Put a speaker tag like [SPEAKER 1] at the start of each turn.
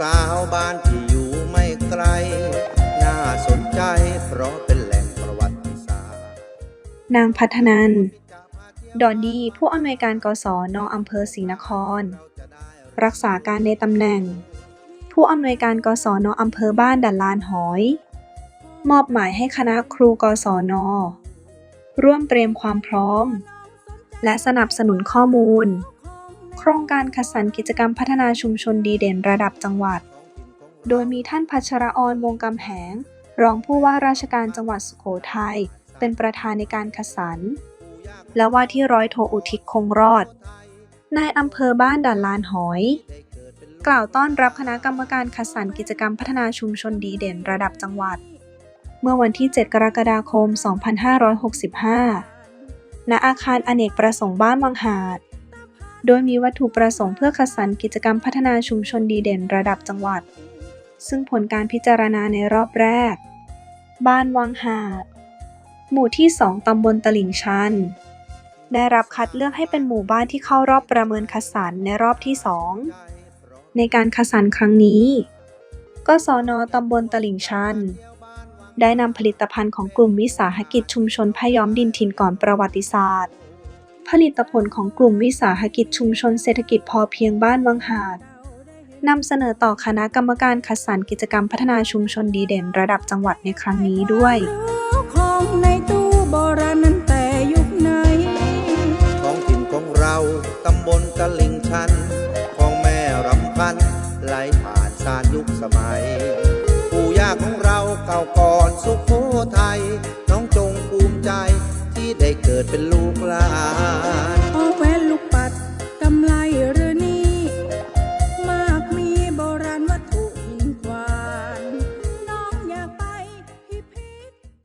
[SPEAKER 1] สาวบ้านที่อยู่ไม่ไกล น่าสนใจเพราะเป็นแหล่งประวัติศาสตร์
[SPEAKER 2] นางพัฒนัน ดอนดีผู้อำนวยการกศนอำเภอศรีนคร รักษาการในตำแหน่ง ผู้อำนวยการกศนอำเภอบ้านดันลานหอย มอบหมายให้คณะครูกศน ร่วมเตรียมความพร้อม และสนับสนุนข้อมูล โครงการคัดสรรกิจกรรมพัฒนาชุมชนดีเด่นระดับจังหวัด โดยมีท่านพัชรออนวงกำแหง รองผู้ว่าราชการจังหวัดสุโขทัยเป็นประธานในการคัดสรร และว่าที่ร้อยโทอุทิศคงรอด นายอำเภอบ้านด่านลานหอย กล่าวต้อนรับคณะกรรมการคัดสรรกิจกรรมพัฒนาชุมชนดีเด่นระดับจังหวัด เมื่อวันที่ 7 กรกฎาคม 2565 ณ อาคารอเนกประสงค์บ้านวังหาด โดยมีวัตถุประสงค์เพื่อคัดสรรกิจกรรมพัฒนาชุมชนดีเด่นระดับจังหวัด ซึ่งผลการพิจารณาในรอบแรก บ้านวังหาด หมู่ที่ 2 ตำบลตลิ่งชัน ได้รับคัดเลือกให้เป็นหมู่บ้านที่เข้ารอบประเมินคัดสรรในรอบที่ 2 ในการคัดสรรครั้งนี้กศนตำบลตลิ่งชัน ได้นำผลิตภัณฑ์ของกลุ่มวิสาหกิจชุมชนพย้อมดินถิ่นก่อนประวัติศาสตร์ ผลิตผลของกลุ่มวิสาหกิจชุมชนเศรษฐกิจพอเพียงบ้านวังหาดนำเสนอต่อคณะกรรมการคัดสรรกิจกรรมพัฒนาชุมชนดีเด่นระดับจังหวัดในครั้งนี้ด้วย
[SPEAKER 3] ของในตู้บรานั้นแต่ยุคไหน
[SPEAKER 1] ท้องถิ่นของเราตำบลตะลิงชัน ของแม่รำพันไหลผ่านสารยุคสมัย ปู่ย่าของเราเก่าก่อนสุโขทัย เป็นลูกหลาน